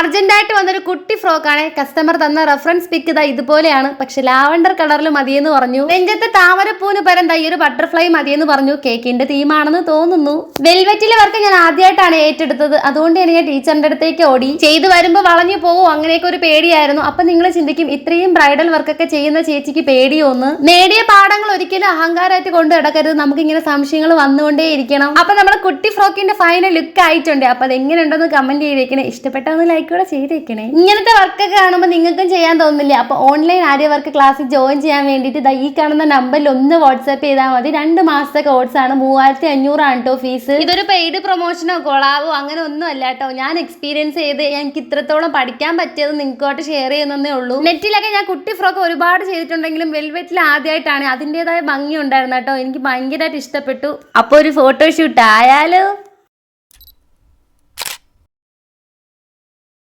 അർജന്റായിട്ട് വന്നൊരു കുട്ടി ഫ്രോക്കാണ്. കസ്റ്റമർ തന്ന റെഫറൻസ് പിക്ക് ഇതാ ഇതുപോലെയാണ്. പക്ഷെ ലാവണ്ടർ കളറിൽ മതിയെന്ന് പറഞ്ഞു. നെഞ്ചത്തെ താമരപ്പൂന് പരം ദാ ഒരു ബട്ടർഫ്ലൈ മതിയെന്ന് പറഞ്ഞു. കേക്കിന്റെ തീമാണെന്ന് തോന്നുന്നു. വെൽവെറ്റിലെ വർക്ക് ഞാൻ ആദ്യമായിട്ടാണ് ഏറ്റെടുത്തത്. അതുകൊണ്ട് തന്നെ ഞാൻ ടീച്ചറിന്റെ അടുത്തേക്ക് ഓടി. ചെയ്തു വരുമ്പോൾ വളഞ്ഞു പോവും അങ്ങനെയൊക്കെ ഒരു പേടിയായിരുന്നു. അപ്പൊ നിങ്ങൾ ചിന്തിക്കും ഇത്രയും ബ്രൈഡൽ വർക്കൊക്കെ ചെയ്യുന്ന ചേച്ചിക്ക് പേടിയോന്ന്. നേടിയ പാഠങ്ങൾ ഒരിക്കലും അഹങ്കാരമായിട്ട് കൊണ്ടു കിടക്കരുത് നമുക്ക് ഇങ്ങനെ സംശയങ്ങൾ വന്നുകൊണ്ടേ ഇരിക്കണം. അപ്പൊ നമ്മുടെ കുട്ടി ഫ്രോക്കിന്റെ ഫൈനൽ ലുക്ക് ആയിട്ടുണ്ട്. അപ്പൊ അത് എങ്ങനെയുണ്ടെന്ന് കമന്റ് ചെയ്തേക്കണേ ഇഷ്ടപ്പെട്ടൊന്ന് ലൈക്ക് കൂടെ ചെയ്തേക്കണേ. ഇങ്ങനത്തെ വർക്കൊക്കെ കാണുമ്പോൾ നിങ്ങൾക്കും ചെയ്യാൻ തോന്നില്ല? അപ്പൊ ഓൺലൈൻ ആര്യ വർക്ക് ക്ലാസ്സിൽ ജോയിൻ ചെയ്യാൻ വേണ്ടിയിട്ട് ഈ കാണുന്ന നമ്പറിൽ ഒന്ന് വാട്സ്ആപ്പ് ചെയ്താൽ മതി. രണ്ട് മാസത്തെ കോഴ്സ് ആണ്. മൂവായിരത്തി അഞ്ഞൂറാണ് കേട്ടോ ഫീസ് ഇതൊരു പെയ്ഡ് പ്രൊമോഷനോ കൊളാവോ അങ്ങനെ ഒന്നും അല്ല കേട്ടോ ഞാൻ എക്സ്പീരിയൻസ് ചെയ്ത് എനിക്ക് ഇത്രത്തോളം പഠിക്കാൻ പറ്റിയത് നിങ്ങൾക്കോട്ട് ഷെയർ ചെയ്യുന്നതേ ഉള്ളൂ. നെറ്റിലൊക്കെ ഞാൻ കുട്ടി ഫ്രോക്ക് ഒരുപാട് ചെയ്തിട്ടുണ്ടെങ്കിലും വെൽവെറ്റിൽ ആദ്യമായിട്ടാണ് അതിന്റെതായ ഭംഗി ഉണ്ടായിരുന്നു കേട്ടോ എനിക്ക് ഭയങ്കരമായിട്ട് ഇഷ്ടപ്പെട്ടു. അപ്പോൾ ഒരു ഫോട്ടോഷൂട്ട് ആയാലോ?